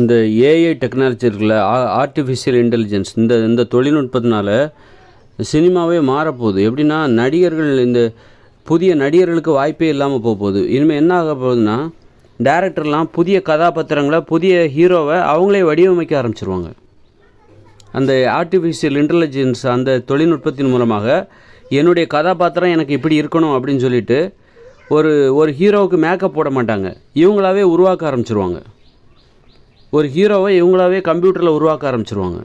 இந்த AI technology இருக்குல்ல artificial intelligence இந்த இந்த தொழில்நுட்பத்தினால சினிமாவே மாறப்போகுது. எப்படின்னா நடிகர்கள் இந்த புதிய நடிகர்களுக்கு வாய்ப்பே இல்லாமல் போக போகுது. இனிமேல் என்ன ஆக போகுதுன்னா டேரக்டர்லாம் புதிய கதாபாத்திரங்களை புதிய ஹீரோவை அவங்களே வடிவமைக்க ஆரம்பிச்சிருவாங்க. அந்த ஆர்டிஃபிஷியல் இன்டெலிஜென்ஸ் அந்த தொழில்நுட்பத்தின் மூலமாக என்னுடைய கதாபாத்திரம் எனக்கு இப்படி இருக்கணும் அப்படின்னு சொல்லிட்டு ஒரு ஒரு ஹீரோவுக்கு மேக்கப் போட மாட்டாங்க. இவங்களாவே உருவாக்க ஆரம்பிச்சிருவாங்க. ஒரு ஹீரோவை இவங்களாவே கம்ப்யூட்டரில் உருவாக்க ஆரம்பிச்சிருவாங்க.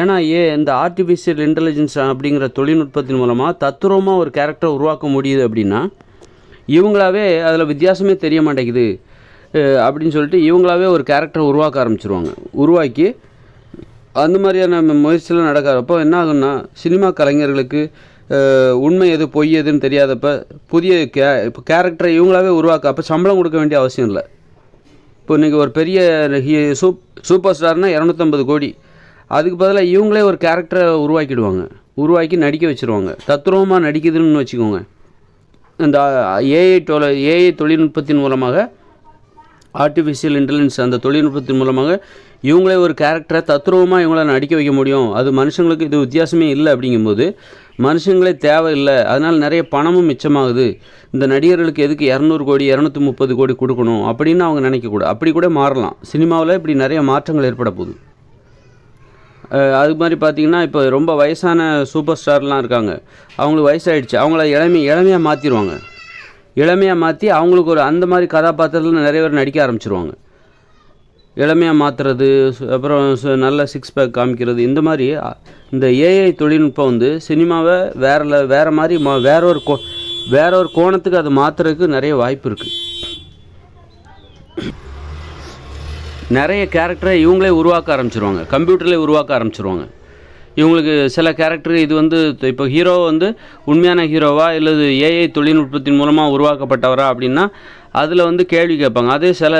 ஏன்னா ஏ இந்த ஆர்டிஃபிஷியல் இன்டெலிஜென்ஸ் அப்படிங்கிற தொழில்நுட்பத்தின் மூலமாக தத்துரூபமாக ஒரு கேரக்டரை உருவாக்க முடியுது அப்படின்னா இவங்களாவே அதில் வித்தியாசமே தெரிய மாட்டேங்குது. அப்படின்னு சொல்லிட்டு இவங்களாவே ஒரு கேரக்டரை உருவாக்க ஆரம்பிச்சிருவாங்க. உருவாக்கி அந்த மாதிரியான முயற்சியெலாம் நடக்காதப்போ நடக்கிறப்போ என்ன ஆகும்னா சினிமா கலைஞர்களுக்கு உண்மை எது பொய் எதுன்னு தெரியாதப்ப புதிய கே இப்போ கேரக்டரை இவங்களாவே உருவாக்க அப்போ சம்பளம் கொடுக்க வேண்டிய அவசியம் இல்லை. இப்போ இன்றைக்கி ஒரு பெரிய சூப் சூப்பர் ஸ்டார்னால் இரநூத்தம்பது கோடி. அதுக்கு பதிலாக இவங்களே ஒரு கேரக்டரை உருவாக்கிடுவாங்க. உருவாக்கி நடிக்க வச்சுருவாங்க. தத்ரூபமாக நடிக்குதுன்னு வச்சுக்கோங்க. இந்த ஏஐ தொலை ஏஐ தொழில்நுட்பத்தின் மூலமாக ஆர்டிஃபிஷியல் இன்டெலிஜென்ஸ் அந்த தொழில்நுட்பத்தின் மூலமாக இவங்களே ஒரு கேரக்டரை தத்ரூபமாக இவங்கள நடிக்க வைக்க முடியும். அது மனுஷங்களுக்கு இது வித்தியாசமே இல்லை அப்படிங்கும்போது மனுஷங்களே தேவையில்லை. அதனால் நிறைய பணமும் மிச்சமாகுது. இந்த நடிகர்களுக்கு எதுக்கு இரநூறு கோடி இரநூத்தி முப்பது கோடி கொடுக்கணும் அப்படின்னு அவங்க நினைக்கக்கூடாது அப்படி கூட மாறலாம். சினிமாவில் இப்படி நிறைய மாற்றங்கள் ஏற்பட போகுது. அது மாதிரி பார்த்தீங்கன்னா இப்போ ரொம்ப வயசான சூப்பர் ஸ்டார்லாம் இருக்காங்க. அவங்களுக்கு வயசாயிடுச்சு. அவங்கள இளமை இளமையாக மாற்றிடுவாங்க இளமையாக மாற்றி அவங்களுக்கு ஒரு அந்த மாதிரி கதாபாத்திரத்தில் நிறைய பேர் நடிக்க ஆரம்பிச்சிருவாங்க. இளமையாக மாற்றுறது அப்புறம் நல்ல சிக்ஸ் பேக் காமிக்கிறது இந்த மாதிரி இந்த ஏஐ தொழில்நுட்பம் வந்து சினிமாவை வேற ல- மாதிரி மா வேற ஒரு கோ வேற ஒரு கோணத்துக்கு அது மாற்றுறதுக்கு நிறைய வாய்ப்பு இருக்குது நிறைய கேரக்டரை இவங்களே உருவாக்க ஆரம்பிச்சிருவாங்க. கம்ப்யூட்டர்லேயே உருவாக்க ஆரம்பிச்சிருவாங்க. இவங்களுக்கு சில கேரக்டர் இது வந்து இப்போ ஹீரோ வந்து உண்மையான ஹீரோவா இல்லை ஏஐ தொழில்நுட்பத்தின் மூலமாக உருவாக்கப்பட்டவரா அப்படின்னா அதில் வந்து கேள்வி கேட்பாங்க. அதே சில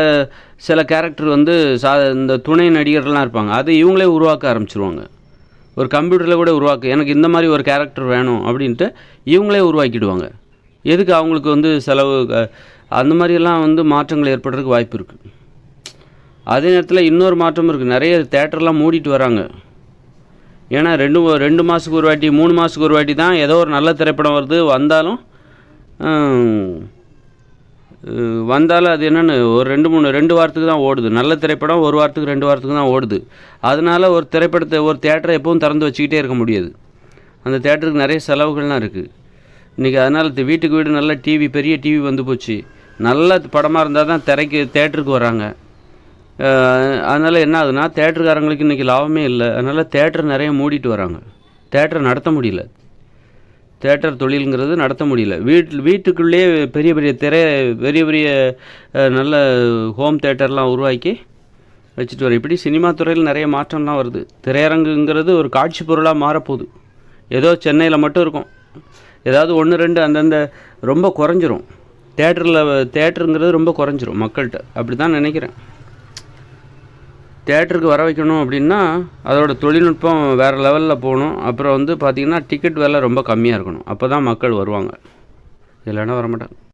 சில கேரக்டர் வந்து சா இந்த துணை நடிகர்கள்லாம் இருப்பாங்க. அதை இவங்களே உருவாக்க ஆரம்பிச்சிருவாங்க. ஒரு கம்ப்யூட்டரில் கூட உருவாக்க எனக்கு இந்த மாதிரி ஒரு கேரக்டர் வேணும் அப்படின்ட்டு இவங்களே உருவாக்கிடுவாங்க. எதுக்கு அவங்களுக்கு வந்து செலவு அந்த மாதிரியெல்லாம் வந்து மாற்றங்கள் ஏற்படுறதுக்கு வாய்ப்பு இருக்குது அதே நேரத்தில் இன்னொரு மாற்றம் இருக்குது நிறைய தேட்டர்லாம் மூடிட்டு வராங்க. ஏன்னா ரெண்டு ரெண்டு மாதத்துக்கு ஒரு வாட்டி மூணு மாதத்துக்கு ஒரு வாட்டி தான் ஏதோ ஒரு நல்ல திரைப்படம் வருது. வந்தாலும் வந்தாலும் அது என்னென்னு ஒரு ரெண்டு மூணு ரெண்டு வாரத்துக்கு தான் ஓடுது. நல்ல திரைப்படம் ஒரு வாரத்துக்கு ரெண்டு வாரத்துக்கு தான் ஓடுது. அதனால ஒரு திரைப்படத்தை ஒரு தேட்டரை எப்பவும் திறந்து வச்சுக்கிட்டே இருக்க முடியாது. அந்த தேட்டருக்கு நிறைய செலவுகள்லாம் இருக்குது இன்றைக்கி அதனால் வீட்டுக்கு வீடு நல்ல டிவி பெரிய டிவி வந்து போச்சு. நல்ல படமாக இருந்தால் தான் திரைக்கு தேட்டருக்கு வராங்க. அதனால் என்ன ஆகுதுன்னா தேட்டருக்காரங்களுக்கு இன்றைக்கி லாபமே இல்லை. அதனால் தேட்டர் நிறைய மூடிட்டு வராங்க. தேட்டரை நடத்த முடியல. தேட்டர் தொழிலுங்கிறது நடத்த முடியல. வீட்டில் வீட்டுக்குள்ளேயே பெரிய பெரிய திரை பெரிய பெரிய நல்ல ஹோம் தேட்டர்லாம் உருவாக்கி வச்சுட்டு வரேன் இப்படி சினிமா துறையில் நிறைய மாற்றம்லாம் வருது. திரையரங்குங்கிறது ஒரு காட்சி பொருளாக மாறப்போகுது. ஏதோ சென்னையில் மட்டும் இருக்கும். ஏதாவது ஒன்று ரெண்டு அந்தந்த ரொம்ப குறைஞ்சிரும். தேட்டரில் தேட்டருங்கிறது ரொம்ப குறைஞ்சிரும் மக்கள்கிட்ட. அப்படி தான் நினைக்கிறேன். தேட்டருக்கு வர வைக்கணும் அப்படின்னா அதோட தொழில்நுட்பம் வேறு லெவலில் போகணும். அப்புறம் வந்து பார்த்திங்கன்னா டிக்கெட் விலை ரொம்ப கம்மியாக இருக்கணும். அப்போ தான் மக்கள் வருவாங்க. இல்லைன்னா வரமாட்டாங்க